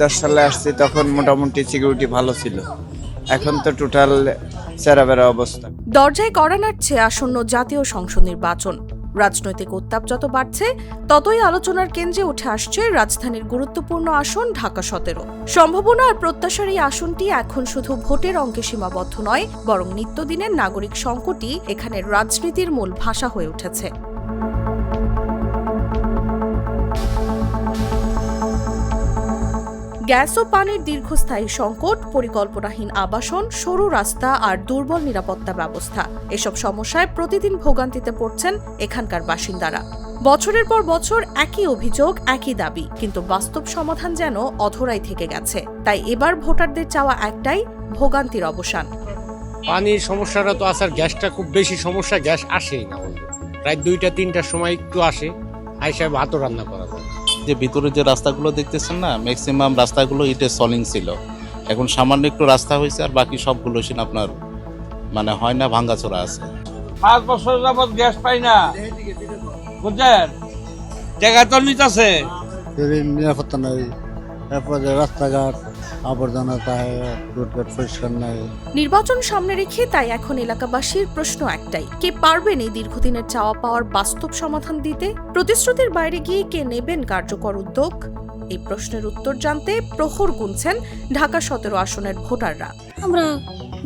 দশ সালে আসছি, তখন মোটামুটি সিকিউরিটি ভালো ছিল। এখন তো টোটাল চেরাবেরা অবস্থা। দরজায় কড়া নাড়ছে আসন্ন জাতীয় সংসদ নির্বাচন। রাজনৈতিক উত্তাপ যত বাড়ছে, ততই আলোচনার কেন্দ্রে উঠে আসছে রাজধানীর গুরুত্বপূর্ণ আসন ঢাকা সতেরো। সম্ভাবনা আর প্রত্যাশার এই আসনটি এখন শুধু ভোটের অঙ্কে সীমাবদ্ধ নয়, বরং নিত্যদিনের নাগরিক সংকটই এখানে রাজনীতির মূল ভাষা হয়ে উঠেছে। গ্যাস ও পানির দীর্ঘস্থায়ী সংকট, পরিকল্পনাহীন আবাসন, সরু রাস্তা আর দুর্বল নিরাপত্তা ব্যবস্থা। এসব সমস্যায় প্রতিদিন ভোগান্তিতে পড়ছেন এখানকার বাসিন্দারা। বছরের পর বছর একই অভিযোগ, একই দাবি, কিন্তু বাস্তব সমাধান যেন অধরাই থেকে গেছে। তাই এবার ভোটারদের চাওয়া একটাই, ভোগান্তির অবসান। পানির সমস্যাটা তো আসার গ্যাসটা খুব বেশি সমস্যা, গ্যাস আসেই না প্রায় দুইটা, তিনটার সময় একটু আসে, আইসা ভাতও রান্না করা যায়। যে ভিতরে যে রাস্তাগুলো দেখতেছেন না ম্যাক্সিমাম রাস্তাগুলো ইটের সলিং ছিল। এখন সামান্য একটু রাস্তা হয়েছে আর বাকি সবগুলো সেন আপনার মানে হয় না ভাঙ্গাচোরা আছে। পাঁচ বছর যাবত গ্যাস পাই না। বুঝছেন জায়গা তো নিতেছে। নিরাপত্তা নাই। তারপরে রাস্তাঘাট আবর্জনা তাহে রোডঘাট পরিষ্কার নাই। নির্বাচন সামনে রেখে তাই এখন এলাকাবাসীর প্রশ্ন একটাই কে পারবেন এই দীর্ঘদিনের চাওয়া পাওয়ার বাস্তব সমাধান দিতে? প্রতিশ্রুতির বাইরে গিয়ে কে নেবেন কার্যকর উদ্যোগ? এই প্রশ্নের উত্তর জানতে প্রহর গুনছেন ঢাকা সতেরো আসনের ভোটাররা। আমরা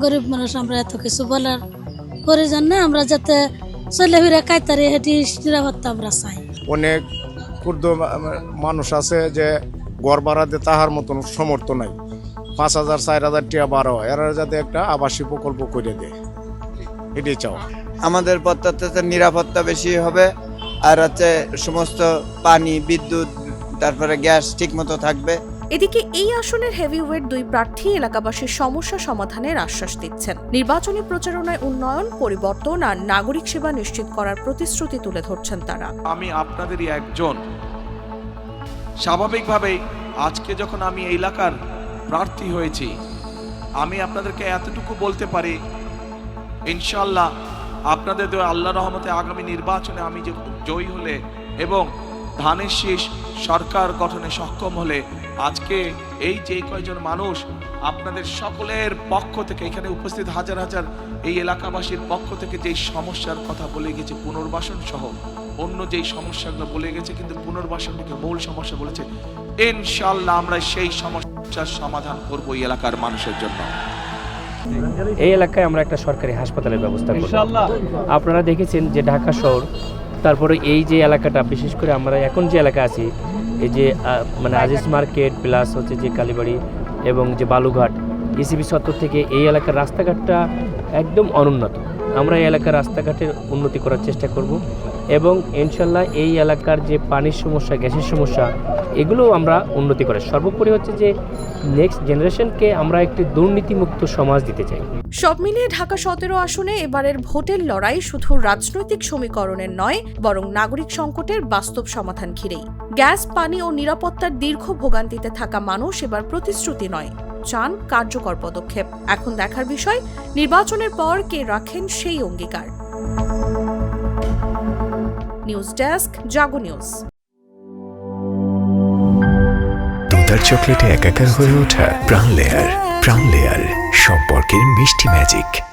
গরিব মানুষ আমরা এত কিছু বলার প্রয়োজন না আমরা যাতে চলে ফিরে কাইতারি হেঁটি নিরাপত্তা আমরা চাই। অনেক ক্ষুদ্র মানুষ আছে যে গড় বাড়াতে তাহার মতন সমর্থ নাই। পাঁচ হাজার চার হাজার টিয়া বারো এরা যাতে একটা আবাসিক প্রকল্প করে দেয়। এটাই চাও? আমাদের পদ্ধতিতে নিরাপত্তা বেশি হবে আর হচ্ছে সমস্ত পানি বিদ্যুৎ তারপরে গ্যাস ঠিক মতো থাকবে। এদিকে এই আসনের হেভিওয়েট দুই প্রার্থী এলাকাবাসীর সমস্যা সমাধানের আশ্বাস দিচ্ছেন। নির্বাচনী প্রচারণায় উন্নয়ন পরিবর্তন আর নাগরিক সেবা নিশ্চিত করার প্রতিশ্রুতি তুলে ধরছেন তারা। আমি আপনাদেরই একজন স্বাভাবিকভাবেই আজকে যখন আমি এই এলাকার প্রার্থী হয়েছি, আমি আপনাদেরকে এতটুকু বলতে পারি ইনশাল্লাহ আপনাদের আল্লাহ রহমতে আগামী নির্বাচনে আমি জয়ী হলে এবং ধানের শীষ সরকার গঠনে সক্ষম হলে আজকে এই যে কয়জন মানুষ আপনাদের সকলের পক্ষ থেকে এখানে উপস্থিত হাজার হাজার এই এলাকাবাসীর পক্ষ থেকে যেই সমস্যার কথা বলে গেছে পুনর্বাসন সহ অন্য যেই সমস্যাগুলো বলে গেছে কিন্তু পুনর্বাসনকে মূল সমস্যা বলেছে ইনশাল্লাহ আমরা সেই সমস্যার সমাধান করব এই এলাকার মানুষের জন্য। এই এলাকায় আমরা একটা সরকারি হাসপাতালের ব্যবস্থা করব। আপনারা দেখেছেন যে ঢাকা শহর তারপরে এই যে এলাকাটা, বিশেষ করে আমরা এখন যে এলাকা আছি, এই যে মানে আজিজ মার্কেট প্লাস হচ্ছে যে কালীবাড়ি এবং যে বালুঘাট ইসিবি সত্তর থেকে এই এলাকার রাস্তাঘাটটা একদম অনুন্নত। আমরা এই এলাকার রাস্তাঘাটের উন্নতি করার চেষ্টা করব এবং ইনশাল্লাহ এই এলাকার যে পানির সমস্যা, গ্যাসের সমস্যা এগুলো আমরা উন্নতি করে সর্বোপরি হচ্ছে যে নেক্সট জেনারেশনকে আমরা একটি দুর্নীতিমুক্ত সমাজ দিতে চাই। সব মিলিয়ে ঢাকা সতেরো আসনে এবারের ভোটের লড়াই শুধু রাজনৈতিক সমীকরণের নয়, বরং নাগরিক সংকটের বাস্তব সমাধান ঘিরেই। গ্যাস, পানি ও নিরাপত্তার দীর্ঘ ভোগান্তিতে থাকা মানুষ এবার প্রতিশ্রুতি নয়। চান কার্যকর পদক্ষেপ। এখন দেখার বিষয়, নির্বাচনের পর কে রাখেন সেই অঙ্গীকার। News desk, Jago news. দুধার চকলেটে একাকার হয়ে ওঠা প্রাণ লেয়ার। প্রাণ লেয়ার, সম্পর্কের মিষ্টি ম্যাজিক।